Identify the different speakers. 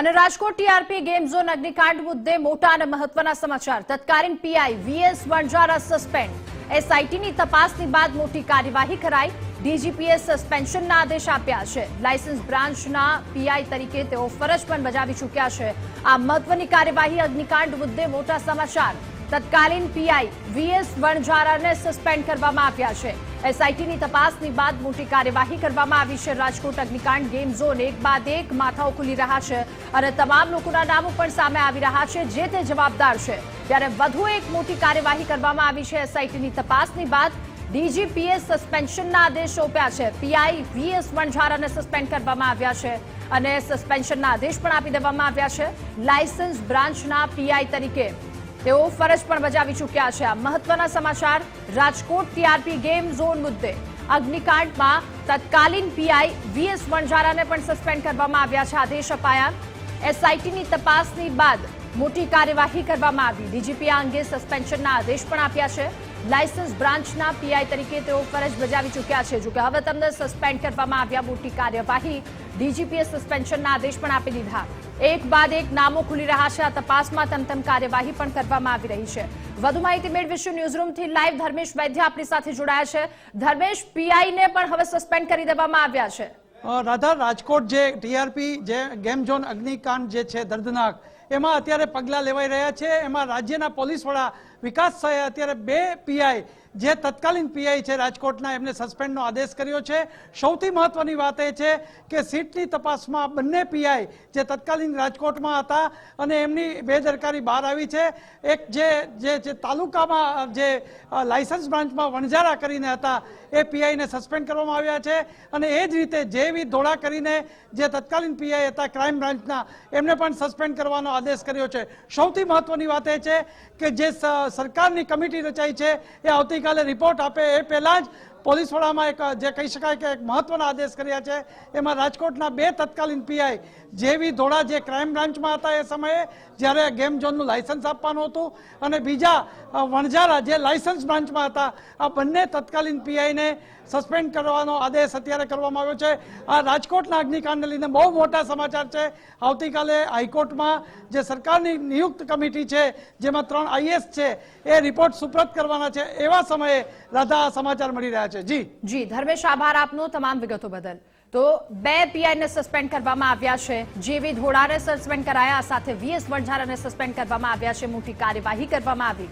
Speaker 1: અને Rajkot TRP game zone અગ્નિકાંડ મુદ્દે મોટા અને મહત્વના સમાચાર. તત્કાલીન પીઆઈ વીએસ વણઝારા સસ્પેન્ડ. એસઆઈટીની તપાસની બાદ મોટી કાર્યવાહી કરાઈ. ડીજીપીએ સસ્પેન્શનના આદેશ આપ્યા છે. લાયસન્સ બ્રાન્ચના પીઆઈ તરીકે તેઓ ફરજ પણ બજાવી ચૂક્યા છે. આ મહત્વની કાર્યવાહી અગ્નિકાંડ મુદ્દે મોટા સમાચાર. તત્કાલીન પીઆઈ વીએસ વણઝારાને સસ્પેન્ડ કરવામાં આવ્યા છે. એસઆઈટીની તપાસની બાદ મોટી કાર્યવાહી કરવામાં આવી છે. રાજકોટ અગ્નિકાંડ ગેમ ઝોન એક બાદ એક માથાઓ ખુલી રહ્યા છે અને તમામ લોકોના નામો પણ સામે આવી રહ્યા છે, જે તે જવાબદાર છે. ત્યારે વધુ એક મોટી કાર્યવાહી કરવામાં આવી છે એસઆઈટીની તપાસની બાદ ડીજીપીએ સસ્પેન્શનના આદેશ સોંપ્યા છે. પીઆઈ વીએસ વણઝારાને સસ્પેન્ડ કરવામાં આવ્યા છે અને સસ્પેન્શનના આદેશ પણ આપી દેવામાં આવ્યા છે. લાયસન્સ બ્રાન્ચના પીઆઈ તરીકે તેઓ ફરજ પણ બજાવી ચૂક્યા છે. આ મહત્વના સમાચાર રાજકોટ ટીઆરપી ગેમ ઝોન મુદ્દે. અગ્નિકાંડમાં તત્કાલીન પીઆઈ વીએસ વણઝારાને પણ સસ્પેન્ડ કરવામાં આવ્યા છે. આદેશ અપાયા. એસઆઈટીની તપાસની બાદ મોટી કાર્યવાહી કરવામાં આવી. ડીજીપી આ અંગે સસ્પેન્શનના આદેશ પણ આપ્યા છે. લાયસન્સ બ્રાન્ચના પીઆઈ તરીકે તેઓ ફરજ બજાવી ચૂક્યા છે. જોકે હવે તેમને સસ્પેન્ડ કરવામાં આવ્યા મોટી કાર્યવાહી. ડીજીપીએ સસ્પેન્શનના આદેશ પણ આપી દીધા. એક બાદ એક નામો ખુલી રહ્યા છે. આ તપાસમાં તમતમ કાર્યવાહી પણ કરવામાં આવી રહી છે. વધુ માહિતી મેળવીશું ન્યૂઝરૂમથી લાઈવ ધર્મેશ વૈદ્ય આપણી સાથે જોડાયા છે. ધર્મેશ, પીઆઈને પણ હવે સસ્પેન્ડ કરી દેવામાં આવ્યા છે.
Speaker 2: રાધા, રાજકોટ જે ટીઆરપી જે ગેમ ઝોન અગ્નિકાંડ જે છે દર્દનાક, એમાં અત્યારે પગલાં લેવાઈ રહ્યા છે. એમાં રાજ્યના પોલીસ વડા વિકાસ શાહે અત્યારે બે પીઆઈ, જે તત્કાલીન પીઆઈ છે રાજકોટના, એમને સસ્પેન્ડનો આદેશ કર્યો છે. સૌથી મહત્વની વાત એ છે કે સીટની તપાસમાં બંને પીઆઈ જે તત્કાલીન રાજકોટમાં હતા અને એમની બેદરકારી બહાર આવી છે, એક જે જે તાલુકામાં, જે લાયસન્સ બ્રાન્ચમાં વણઝારા કરીને હતા, એ પીઆઈને સસ્પેન્ડ કરવામાં આવ્યા છે. અને એ જ રીતે જેવી ધોળા કરીને જે તત્કાલીન પીઆઈ હતા ક્રાઇમ બ્રાન્ચના એમને પણ સસ્પેન્ડ કરવાનો આદેશ કર્યો છે. સૌથી મહત્વની વાત એ છે કે જે સરકારની કમિટી રચાઈ છે. એ આવતીકાલે રિપોર્ટ આપે એ પહેલાં જ પોલીસ વડામાં એક, જે કહી શકાય કે એક મહત્વના આદેશ કર્યા છે, એમાં રાજકોટના બે તત્કાલીન પીઆઈ જેવી ધોળા જે ક્રાઇમ બ્રાન્ચમાં હતા એ સમયે જ્યારે ગેમ ઝોનનું લાયસન્સ આપવાનું હતું અને બીજા વણઝારા જે લાયસન્સ બ્રાન્ચમાં હતા, આ બંને તત્કાલીન પીઆઈને સસ્પેન્ડ કરવાનો આદેશ અત્યારે કરવામાં આવ્યો છે. આ રાજકોટના અગ્નિકાંડને લઈને બહુ મોટા સમાચાર છે. આવતીકાલે હાઈકોર્ટમાં જે સરકારની નિયુક્ત કમિટી છે, જેમાં ત્રણ આઈએસ છે, એ રિપોર્ટ સુપ્રત કરવાના છે. એવા સમયે રાધા સમાચાર મળી રહ્યા છે. જી.
Speaker 1: જી, ધર્મેશ, આભાર આપનો તમામ વિગતો બદલ. તો બે પીઆઈને સસ્પેન્ડ કરવામાં આવ્યા છે. જેવી ધોળાને સસ્પેન્ડ કરાયા, સાથે વીએસ વણઝારાને સસ્પેન્ડ કરવામાં આવ્યા છે. મોટી કાર્યવાહી કરવામાં આવી.